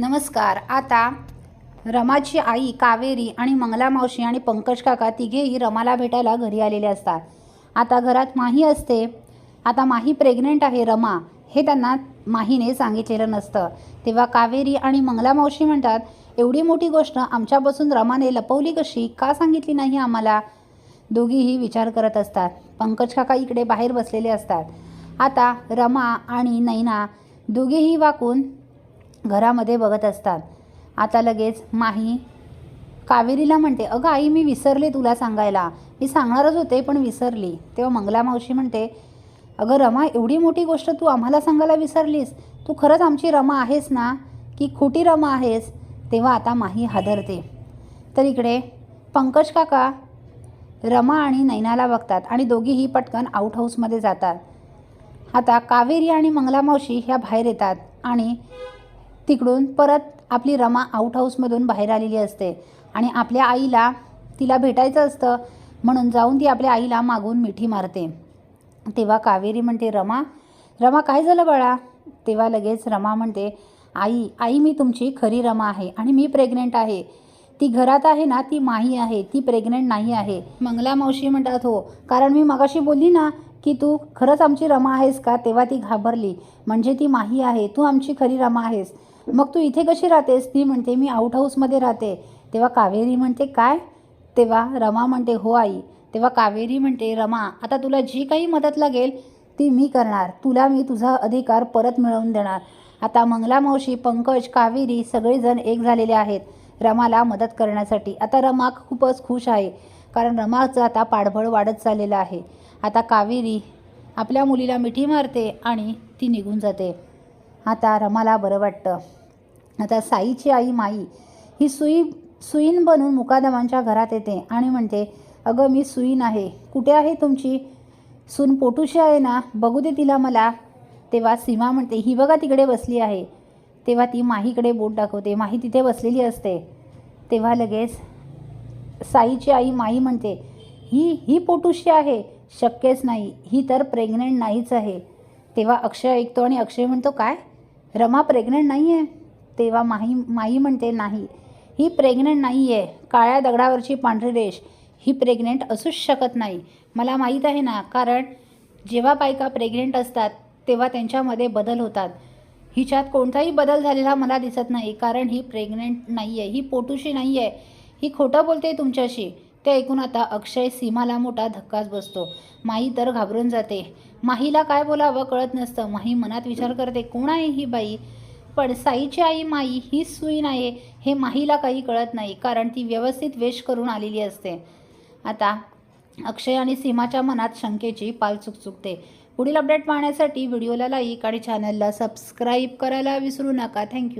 नमस्कार. आता रमाची आई कावेरी आणि मंगला मावशी आणि पंकज काका तिघेही रमाला भेटायला घरी आलेले असतात. आता घरात माही असते. आता माही प्रेग्नेंट आहे रमा हे त्यांना माहीने सांगितलेलं नसतं. तेव्हा कावेरी आणि मंगला मावशी म्हणतात एवढी मोठी गोष्ट आमच्यापासून रमाने लपवली कशी? का सांगितली नाही आम्हाला? दोघीही विचार करत असतात. पंकज काका इकडे बाहेर बसलेले असतात. आता रमा आणि नैना दोघेही वाकून घरामध्ये बघत असतात. आता लगेच माही कावेरीला म्हणते अगं आई मी विसरले तुला सांगायला. मी सांगणारच होते पण विसरली. तेव्हा मंगला मावशी म्हणते अगं रमा एवढी मोठी गोष्ट तू आम्हाला सांगायला विसरलीस. तू खरंच आमची रमा आहेस ना? की खोटी रमा आहेस? तेव्हा आता माही हादरते. तर इकडे पंकज काका रमा आणि नैनाला बघतात आणि दोघीही पटकन आउट हाऊसमध्ये जातात. आता कावेरी आणि मंगला मावशी ह्या बाहेर येतात आणि तिकडून परत आपली रमा आऊट हाऊसमधून बाहेर आलेली असते. आणि आपल्या आईला तिला भेटायचं असतं म्हणून जाऊन ती आपल्या आईला मागून मिठी मारते. तेव्हा कावेरी म्हणते रमा रमा काय झालं बाळा? तेव्हा लगेच रमा म्हणते आई आई मी तुमची खरी रमा आहे आणि मी प्रेग्नेंट आहे. ती घरात आहे ना ती माही आहे ती प्रेग्नेंट नाही आहे. मंगला मावशी म्हणतात हो कारण मी मगाशी बोलली ना की तू खरंच आमची रमा आहेस का? तेव्हा ती घाबरली म्हणजे ती माही आहे तू आमची खरी रमा आहेस. मग तू इथे कशी राहतेस? ती म्हणते मी आउट हाऊसमध्ये राहते. तेव्हा कावेरी म्हणते काय? तेव्हा रमा म्हणते हो आई. तेव्हा कावेरी म्हणते रमा आता तुला जी काही मदत लागेल ती मी करणार. तुला मी तुझा अधिकार परत मिळवून देणार. आता मंगला मावशी पंकज कावेरी सगळेजण एक झालेले आहेत रमाला मदत करण्यासाठी. आता रमा खूपच खुश आहे कारण रमाचं आता पाठबळ वाढत चाललेलं आहे. आता कावेरी आपल्या मुलीला मिठी मारते आणि ती निघून जाते. आता रमाला बरं वाटतं. आता साईची आई माई ही सुई सुईन बनून मुकादमांच्या घरात येते आणि म्हणते अगं मी सुईन आहे. कुठे आहे तुमची? सून पोटूशी आहे ना? बघू दे तिला मला. तेव्हा सीमा म्हणते ही बघा तिकडे बसली आहे. तेव्हा ती माहीकडे बोट दाखवते. माही तिथे बसलेली असते. तेव्हा लगेच साईची आई माई म्हणते ही ही पोटूशी आहे. शक्यच नाही. ही तर प्रेग्नेंट नाहीच आहे. तेव्हा अक्षय ऐकतो आणि अक्षय म्हणतो काय? रमा प्रेग्नेंट नाही आहे तेव्हा माही माई म्हणते नाही ही प्रेग्नंट नाही आहे काळ्या दगडावरची पांढरी रेष. ही प्रेग्नेंट असूच शकत नाही. मला माहीत आहे ना कारण जेव्हा बायका प्रेग्नेंट असतात तेव्हा त्यांच्यामध्ये बदल होतात. हिच्यात कोणताही बदल झालेला मला दिसत नाही कारण ही प्रेग्नेंट नाही आहे ही पोटूशी नाही आहे ही खोटं बोलते तुमच्याशी. ते ऐकून आता अक्षय सीमाला मोठा धक्काच बसतो. माई तर घाबरून जाते. माहीला काय बोलावं कळत नसतं. माही मनात विचार करते कोण आहे ही बाई? पण साईची आई माई ही सुई नाही हे माहीला काही कळत नाही कारण ती व्यवस्थित वेश करून आलेली असते. आता अक्षय आणि सीमाच्या मनात शंकेची पाल चुकचुकते. पुढील अपडेट पाहण्यासाठी व्हिडिओला लाईक आणि चॅनलला सबस्क्राईब करायला विसरू नका. थँक्यू